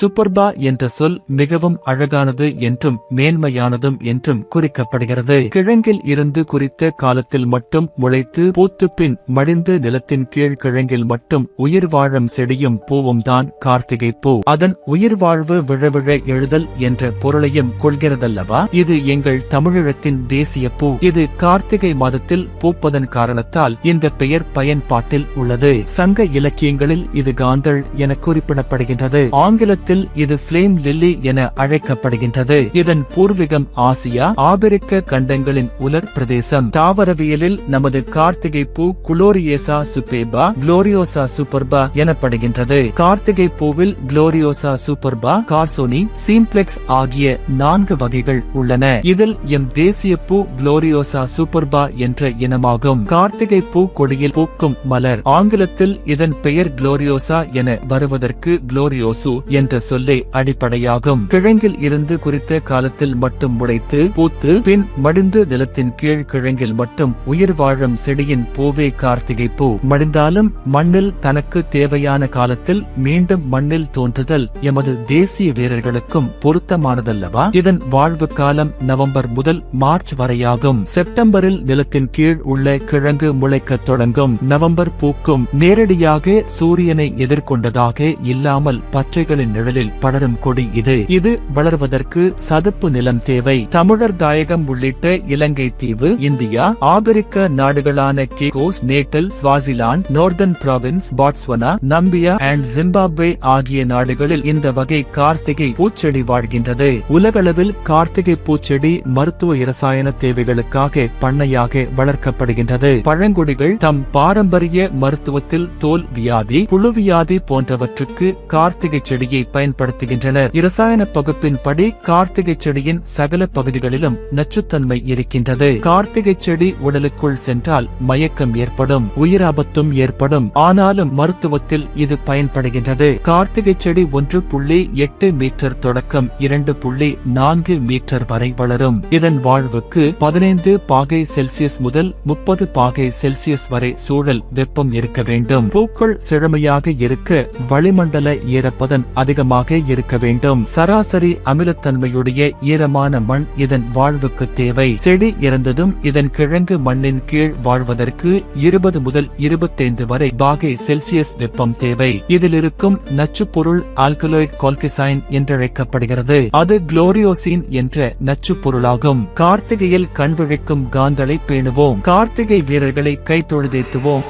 சுப்பர்பா என்ற சொல் மிகவும் அழகானது என்றும் மேன்மையானதும் என்றும் குறிக்கப்படுகிறது. கிழங்கில் இருந்து குறித்த காலத்தில் மட்டும் முளைத்து பூத்து பின் மடிந்து நிலத்தின் கீழ் கிழங்கில் மட்டும் உயிர் வாழும் செடியும் பூவும் தான் கார்த்திகை பூ. அதன் உயிர் வாழ்வு விழவிழ எழுதல் என்ற பொருளையும் கொள்கிறதல்லவா? இது எங்கள் தமிழகத்தின் தேசிய பூ. இது கார்த்திகை மாதத்தில் பூப்பதன் காரணத்தால் இந்த பெயர் பயன்பாட்டில் உள்ளது. சங்க இலக்கியங்களில் இது காந்தள் என குறிப்பிடப்படுகின்றது. ஆங்கிலத்தில் ஆங்கிலத்தில் இது பிளேம் லில்லி என அழைக்கப்படுகின்றது. இதன் பூர்வீகம் ஆசியா ஆபிரிக்க கண்டங்களின் உலர் பிரதேசம். தாவரவியலில் நமது கார்த்திகை பூ குளோரியேசா சுப்பேபா குளோரியோசா சூப்பர்பா எனப்படுகின்றது. கார்த்திகை பூவில் குளோரியோசா சூப்பர்பா கார்சோனி சீம்ப்ளெக்ஸ் ஆகிய நான்கு வகைகள் உள்ளன. இதில் எம் தேசிய பூ குளோரியோசா சூப்பர்பா என்ற இனமாகும். கார்த்திகை பூ கொடியில் பூக்கும் மலர். ஆங்கிலத்தில் இதன் பெயர் குளோரியோசா என வருவதற்கு குளோரியோசு என்ற சொல்லே அடிப்படையாகும். கிழங்கில் இருந்து குறித்த காலத்தில் மட்டும் முளைத்து பூத்து பின் மடிந்து நிலத்தின் கீழ் கிழங்கில் மட்டும் உயிர் வாழும் செடியின் பூவே கார்த்திகை பூ. மடிந்தாலும் மண்ணில் தனக்கு தேவையான காலத்தில் மீண்டும் மண்ணில் தோன்றுதல் எமது தேசிய வீரர்களுக்கும் பொருத்தமானதல்லவா? இதன் வாழ்வு காலம் நவம்பர் முதல் மார்ச் வரையாகும். செப்டம்பரில் நிலத்தின் கீழ் உள்ள கிழங்கு முளைக்கத் தொடங்கும். நவம்பர் பூக்கும் நேரடியாக சூரியனை எதிர்கொண்டதாக இல்லாமல் பச்சைகளின் நிழலில் படரும் கொடி இது. இது வளர்வதற்கு சதுப்பு நிலம் தேவை. தமிழர் தாயகம் உள்ளிட்ட இலங்கை தீவு இந்தியா ஆபிரிக்க நாடுகளான கேகோஸ் Natal Swaziland northern province Botswana Namibia and Zimbabwe ஆகிய நாடுகளில் இந்த வகை கார்த்திகை பூச்செடி வாழ்கின்றது. உலகளவில் கார்த்திகை பூச்செடி மருத்துவ இரசாயன தேவைகளுக்காக பண்ணையாக வளர்க்கப்படுகின்றது. பழங்குடிகள் தம் பாரம்பரிய மருத்துவத்தில் தோல் வியாதி புழுவியாதி போன்றவற்றுக்கு கார்த்திகை செடியை பயன்படுத்துகின்றனர். இரசாயன பகுப்பின்படி கார்த்திகை செடியின் சகல பகுதிகளிலும் நச்சுத்தன்மை இருக்கின்றது. கார்த்திகை செடி உடலுக்குள் சென்றால் மயக்கம் ஏற்படும் உயிராபத்தும் ஏற்படும். ஆனாலும் மருத்துவத்தில் இது பயன்படுகின்றது. கார்த்திகை செடி ஒன்று புள்ளி எட்டு மீட்டர் தொடக்கம் இரண்டு புள்ளி நான்கு மீட்டர் வரை வளரும். இதன் வாழ்வுக்கு பதினைந்து பாகை செல்சியஸ் முதல் முப்பது பாகை செல்சியஸ் வரை சூழல் வெப்பம் இருக்க வேண்டும். பூக்கள் செழுமையாக இருக்க வளிமண்டல ஈரப்பதன் ஈரமாக இருக்க வேண்டும். சராசரி அமிலத்தன்மையுடைய ஈரமான மண் இதன் வாழ்வுக்கு தேவை. செடி இறந்ததும் இதன் கிழங்கு மண்ணின் கீழ் வாழ்வதற்கு இருபது முதல் இருபத்தைந்து வரை பாகை செல்சியஸ் வெப்பம் தேவை. இதில் இருக்கும் நச்சுப்பொருள் ஆல்கலோய்ட் கால்கிசைன் என்றழைக்கப்படுகிறது. அது குளோரியோசின் என்ற நச்சு பொருளாகும் கார்த்திகையில் கண்விழிக்கும் காந்தலை பேணுவோம். கார்த்திகை வீரர்களை கைத்தொழுதேத்துவோம்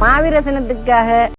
மாவீரசனத்துக்காக